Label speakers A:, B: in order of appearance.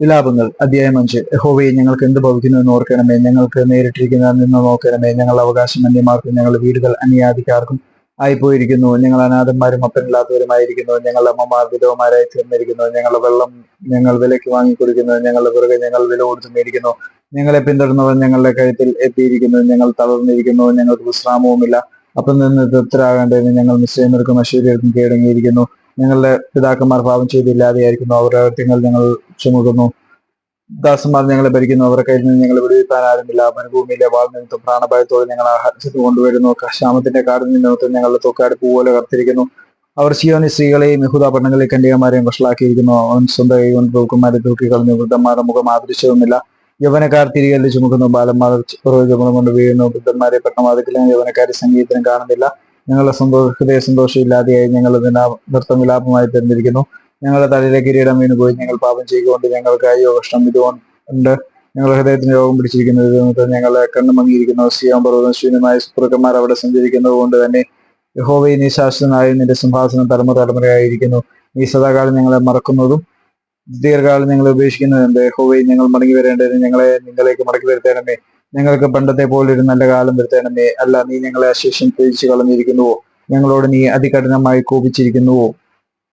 A: വിലാപങ്ങൾ അധ്യായം അഞ്ച്. യഹോവയെ ഞങ്ങൾക്ക് എന്ത് ഭവിക്കുന്നു എന്ന് ഓർക്കണമേ. ഞങ്ങൾക്ക് നേരിട്ടിരിക്കുന്ന നിന്ന് നോക്കണമേ. ഞങ്ങൾ അവകാശം അന്യമാർക്കും ഞങ്ങളുടെ വീടുകൾ അന്യാധികാർക്കും ആയിപ്പോയിരിക്കുന്നു. ഞങ്ങൾ അനാഥന്മാരും അപ്പനില്ലാത്തവരുമായിരിക്കുന്നു. ഞങ്ങളുടെ അമ്മമാർ വിധവമാരായി തീർന്നിരിക്കുന്നു. ഞങ്ങളുടെ വെള്ളം ഞങ്ങൾ വിലയ്ക്ക് വാങ്ങിക്കൊടുക്കുന്നു. ഞങ്ങളുടെ പിറകെ ഞങ്ങൾ വില കൊടുത്തു മേടിക്കുന്നു. ഞങ്ങളെ പിന്തുടർന്നവർ ഞങ്ങളുടെ കഴുത്തിൽ എത്തിയിരിക്കുന്നു. ഞങ്ങൾ തളർന്നിരിക്കുന്നു. ഞങ്ങൾക്ക് വിശ്രാമവുമില്ല. അപ്പം നിന്ന് തൃപ്തരാകേണ്ടതിന് ഞങ്ങൾ മുസ്ലിമർക്കും അശ്വര്യർക്കും കീഴടങ്ങിയിരിക്കുന്നു. ഞങ്ങളുടെ പിതാക്കന്മാർ പാപം ചെയ്തില്ലാതെയായിരിക്കുന്നു. അവരുടെ അകത്യങ്ങൾ ഞങ്ങൾ ചുമക്കുന്നു. ദാസന്മാർ ഞങ്ങളെ ഭരിക്കുന്നു. അവരുടെ കയ്യിൽ നിന്ന് ഞങ്ങൾ വിടുവിപ്പാൻ ആരുമില്ല. മരുഭൂമിയിലെ വാൾ നിമിത്തം പ്രാണഭയത്തോടെ ഞങ്ങൾ ആഹാരത്തിന് കൊണ്ടുവരുന്നു. ക്ഷാമത്തിന്റെ കാടിൽ നിമിത്തം ഞങ്ങളുടെ തൊക്കാട് പൂപോലെ കർത്തിരിക്കുന്നു അവർ സിയോനി സ്ത്രീകളെയും യഹൂദ പട്ടണങ്ങളെ കന്യകമാരെയും വഷളാക്കിയിരിക്കുന്നു. അവൻ സ്വന്തം കൈ കൊണ്ട് തൂക്കുമാരെ തൂക്കി കളഞ്ഞു. വൃദ്ധന്മാരുടെ മുഖം ആദരിച്ചതുമില്ല. യവനക്കാർ തിരികെ ചുമക്കുന്നു. ബാലന്മാർ ചുമ കൊണ്ട് വീഴുന്നു. വൃദ്ധന്മാരെ പട്ടണവാദിക്കലും യവനക്കാരെ സംഗീതത്തിനും കാണുന്നില്ല. ഞങ്ങളുടെ സന്തോഷ ഹൃദയ സന്തോഷം ഇല്ലാതെയായി ഞങ്ങൾ നൃത്തം വിലാപമായി തന്നിരിക്കുന്നു. ഞങ്ങളുടെ തലയിലെ കിരീടം വീണുപോയി. ഞങ്ങൾ പാപം ചെയ്തുകൊണ്ട് ഞങ്ങൾക്ക് അയ്യോ കഷ്ടം. ഇതുകൊണ്ട് ഞങ്ങളുടെ ഹൃദയത്തിന് രോഗം പിടിച്ചിരിക്കുന്നത് ഞങ്ങളുടെ ഞങ്ങളെ കണ്ണു മങ്ങിയിരിക്കുന്നു. സിയാം പർവതം ശൂന്യമായ സുപ്രകന്മാർ അവിടെ സഞ്ചരിക്കുന്നത് കൊണ്ട് തന്നെ യഹോവ നീ ശാശ്വതനായ നിന്റെ സിംഹാസനം തലമുറ തലമുറയായിരിക്കുന്നു. നീ സദാകാലം ഞങ്ങളെ മറക്കുന്നതും ദീർഘകാലം ഞങ്ങളെ ഉപേക്ഷിക്കുന്നതും യഹോവയെ ഞങ്ങൾ മടങ്ങി വരേണ്ടതിന് ഞങ്ങളെ നിങ്ങളേക്ക് മടക്കി വരുത്തേണമേ. ഞങ്ങൾക്ക് പണ്ടത്തെ പോലെ ഒരു നല്ല കാലം വരുത്തേണമേ. അല്ല നീ ഞങ്ങളെ അശേഷം ത്യജിച്ചു കളഞ്ഞിരിക്കുന്നുവോ ഞങ്ങളോട് നീ അതികഠിനമായി കോപിച്ചിരിക്കുന്നുവോ?